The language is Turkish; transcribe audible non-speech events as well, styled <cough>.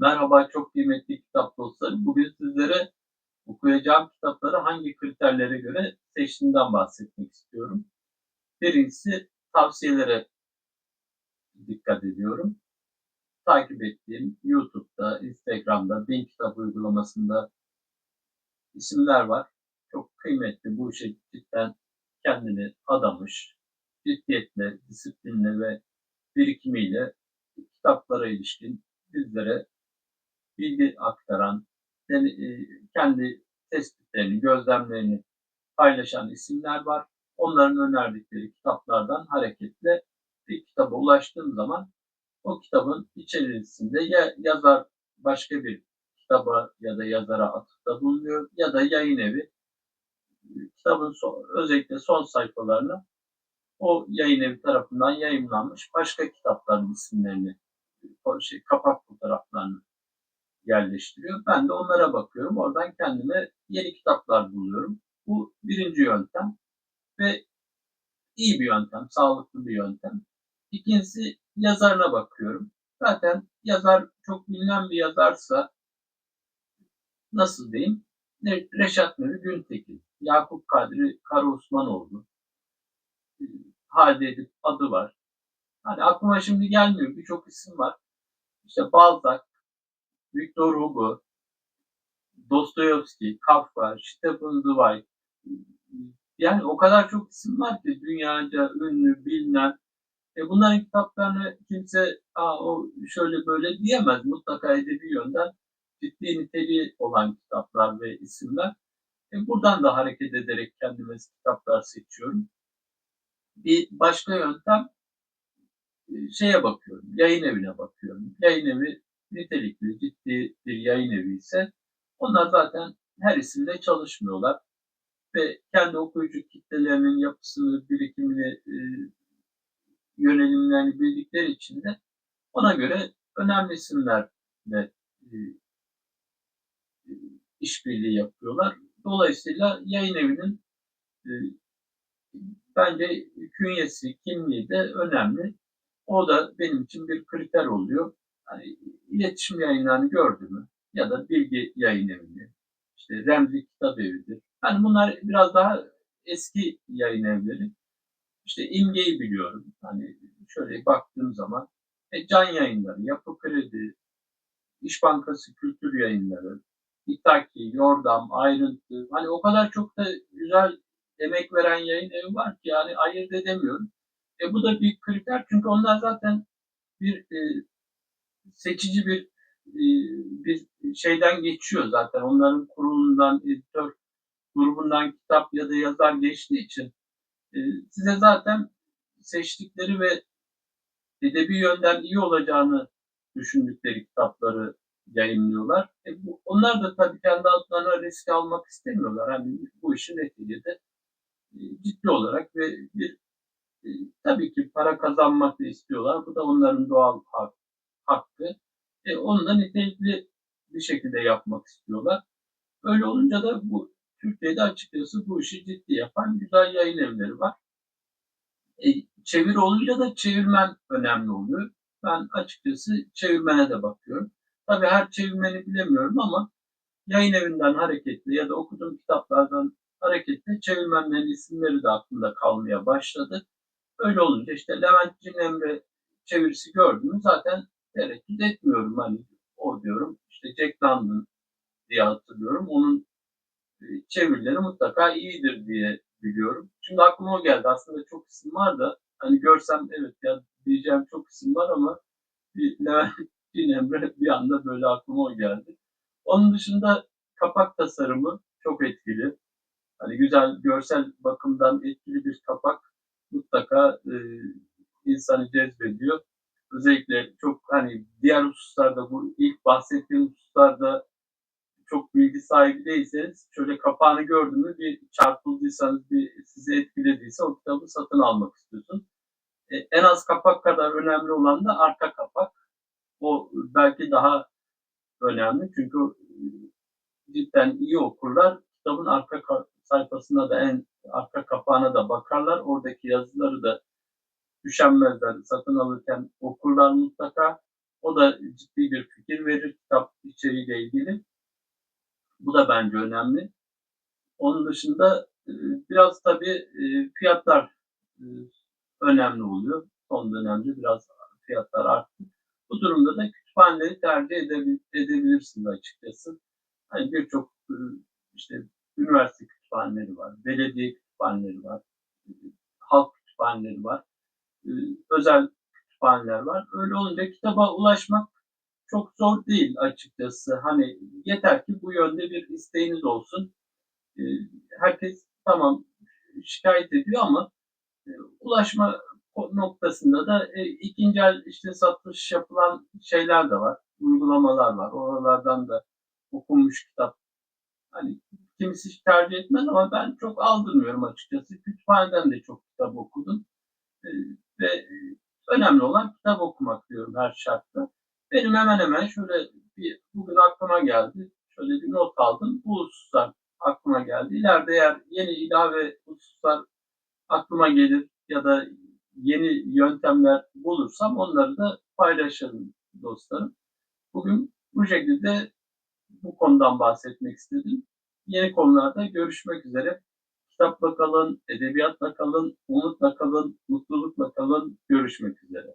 Merhaba çok kıymetli kitap dostları. Bugün sizlere okuyacağım kitapları hangi kriterlere göre seçtiğimden bahsetmek istiyorum. Birincisi tavsiyelere dikkat ediyorum. Takip ettiğim YouTube'da, Instagram'da, Bin Kitap uygulamasında isimler var. Çok kıymetli bu işe cidden kendini adamış, ciddiyetle, disiplinle ve birikimiyle kitaplara ilişkin bizlere bilgi aktaran, e, kendi tespitlerini, gözlemlerini paylaşan isimler var. Onların önerdikleri kitaplardan hareketle bir kitaba ulaştığım zaman o kitabın içerisinde ya yazar başka bir kitaba ya da yazara atıfta bulunuyor ya da yayın evi kitabın son, özellikle son sayfalarını o yayın evi tarafından yayınlanmış başka kitapların isimlerini, şey, kapak fotoğraflarını yerleştiriyor. Ben de onlara bakıyorum. Oradan kendime yeni kitaplar buluyorum. Bu birinci yöntem ve iyi bir yöntem, sağlıklı bir yöntem. İkincisi yazarına bakıyorum. Zaten yazar çok bilinen bir yazarsa nasıl diyeyim? Reşat Nuri Güntekin, Yakup Kadri Karaosmanoğlu, Halide Edip adı var. Hani aklıma şimdi gelmiyor. Birçok isim var. İşte Balzac, Victor Hugo, Dostoyevski, Kafka, Stephen Zweig. Yani o kadar çok isim var ki dünyaca ünlü, bilinen. E bunların kitaplarını kimse Aa, o şöyle böyle diyemez. Mutlaka edebi yönden ciddi niteliği olan kitaplar ve isimler. E buradan da hareket ederek kendime kitaplar seçiyorum. Bir başka yöntem e, şeye bakıyorum, yayın evine bakıyorum. Yayın evi nitelikli, ciddi bir yayın evi ise onlar zaten her isimde çalışmıyorlar ve kendi okuyucu kitlelerinin yapısını, birikimini, e, yönelimlerini bildikleri için de ona göre önemli isimlerle e, e, işbirliği yapıyorlar. Dolayısıyla yayın evinin e, bence künyesi, kimliği de önemli. O da benim için bir kriter oluyor. Hani iletişim yayınlarını gördü mü ya da bilgi yayın evini, işte Remzi Kitap Evi'dir. Hani bunlar biraz daha eski yayın evleri. İşte imgeyi biliyorum. Hani şöyle baktığım zaman e, Can Yayınları, Yapı Kredi, İş Bankası Kültür Yayınları, İtaki, Yordam, Ayrıntı. Hani o kadar çok da güzel emek veren yayın evi var ki yani ayırt edemiyorum. E bu da bir kriter çünkü onlar zaten bir e, seçici bir e, bir şeyden geçiyor zaten. Onların kurulundan, editör grubundan kitap ya da yazar geçtiği için e, size zaten seçtikleri ve edebi yönden iyi olacağını düşündükleri kitapları yayınlıyorlar. E bu, onlar da tabii kendi adlarına risk almak istemiyorlar. Hani bu işin neticede e, ciddi olarak ve bir tabii ki para kazanmak da istiyorlar. Bu da onların doğal hak, hakkı. E, onu da nitelikli bir şekilde yapmak istiyorlar. Öyle olunca da bu Türkiye'de açıkçası bu işi ciddi yapan güzel yayın evleri var. E, çeviri olunca da çevirmen önemli oluyor. Ben açıkçası çevirmene de bakıyorum. Tabii her çevirmeni bilemiyorum ama yayın evinden hareketle ya da okuduğum kitaplardan hareketle çevirmenlerin isimleri de aklımda kalmaya başladı. Öyle olunca işte Levent Cin Emre çevirisi gördüm zaten tereddüt etmiyorum. Hani o diyorum işte Jack London diye hatırlıyorum. Onun e, çevirileri mutlaka iyidir diye biliyorum. Şimdi aklıma o geldi. Aslında çok isim var da hani görsem evet ya diyeceğim çok isim var ama bir Levent <laughs> Emre bir anda böyle aklıma o geldi. Onun dışında kapak tasarımı çok etkili. Hani güzel görsel bakımdan etkili bir kapak mutlaka e, insanı cezbediyor özellikle çok hani diğer hususlarda bu ilk bahsettiğim hususlarda çok bilgi sahibi değilseniz şöyle kapağını gördüğünüz bir çarpıldıysanız bir sizi etkilediyse o kitabı satın almak istiyorsun. E, en az kapak kadar önemli olan da arka kapak. O belki daha önemli çünkü e, cidden iyi okurlar kitabın arka sayfasına da en arka kapağına da bakarlar. Oradaki yazıları da üşenmezler. Satın alırken okurlar mutlaka. O da ciddi bir fikir verir. içeriğiyle ilgili. Bu da bence önemli. Onun dışında e, biraz tabii e, fiyatlar e, önemli oluyor. Son dönemde biraz fiyatlar arttı. Bu durumda da kütüphaneleri tercih edebil- edebilirsiniz açıkçası. Hani birçok işte üniversite kütüphaneleri var, belediye kütüphaneleri var, halk kütüphaneleri var, özel kütüphaneler var. Öyle olunca kitaba ulaşmak çok zor değil açıkçası. Hani yeter ki bu yönde bir isteğiniz olsun. E, herkes tamam şikayet ediyor ama e, ulaşma noktasında da e, ikinci el işte satış yapılan şeyler de var, uygulamalar var. Oralardan da okunmuş kitap. Hani kimisi tercih etmez ama ben çok aldırmıyorum açıkçası. Kütüphaneden de çok kitap okudum. Ve e, önemli olan kitap okumak diyorum her şartta. Benim hemen hemen şöyle bir bugün aklıma geldi. Şöyle bir not aldım. Bu hususlar aklıma geldi. İleride eğer yeni ilave hususlar aklıma gelir ya da yeni yöntemler bulursam onları da paylaşırım dostlarım. Bugün bu şekilde bu konudan bahsetmek istedim. Yeni konularda görüşmek üzere. Kitapla kalın, edebiyatla kalın, umutla kalın, mutlulukla kalın. Görüşmek üzere.